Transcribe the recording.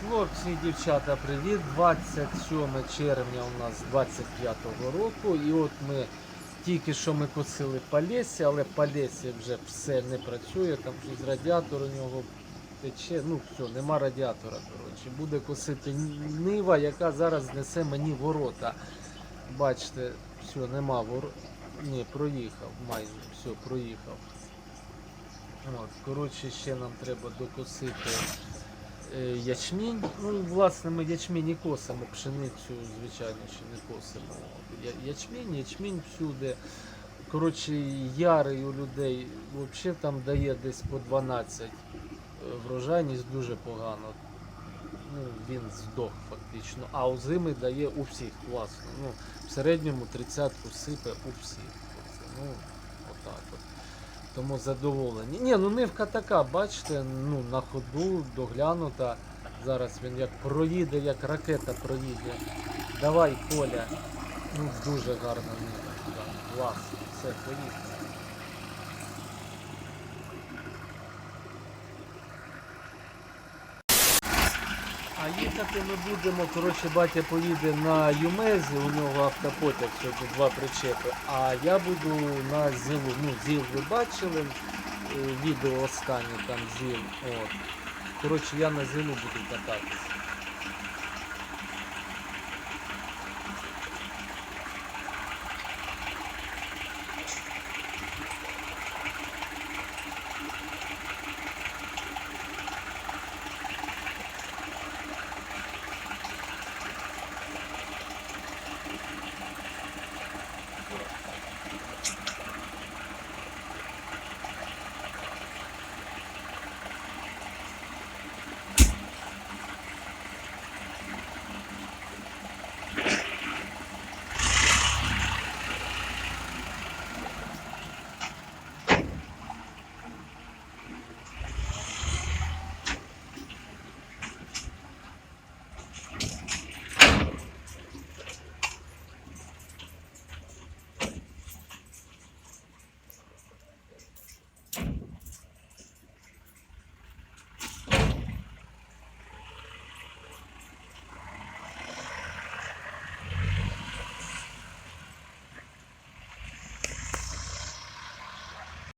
Хлопці і дівчата, привіт! 27 червня у нас 25-го року. І от ми тільки що ми косили Полесі, але Полесі вже все не працює, там щось радіатор у нього тече. Ну все, нема радіатора. Коротше. Буде косити нива, яка зараз знесе мені ворота. Бачите, все, нема ворот. Ні, проїхав майже, все, проїхав. От, коротше, ще нам треба докосити ячмінь. Ну, власне, ми ячмінь і косимо, пшеницю, звичайно, ще не косимо. Ячмінь, ячмінь всюди. Коротше, ярий у людей взагалі там дає десь по 12. Е, Врожайність дуже погано. Ну, він здох фактично. А у зими дає у всіх класно. Ну, в середньому тридцятку сипе у всіх. Ну, отак от. Тому задоволені. Ні, ну нивка така, бачите, ну на ходу доглянута. Зараз він як проїде, як ракета проїде. Давай, Коля. Ну дуже гарна нива. Клас. Все, поїхали. А їхати ми будемо, коротше, батя поїде на Юмезі, у нього автопотяг сьогодні два причепи. А я буду на зілу. Ну, зіл ви бачили, е, відео останнє там зіл. От. Коротше, я на зиму буду кататися.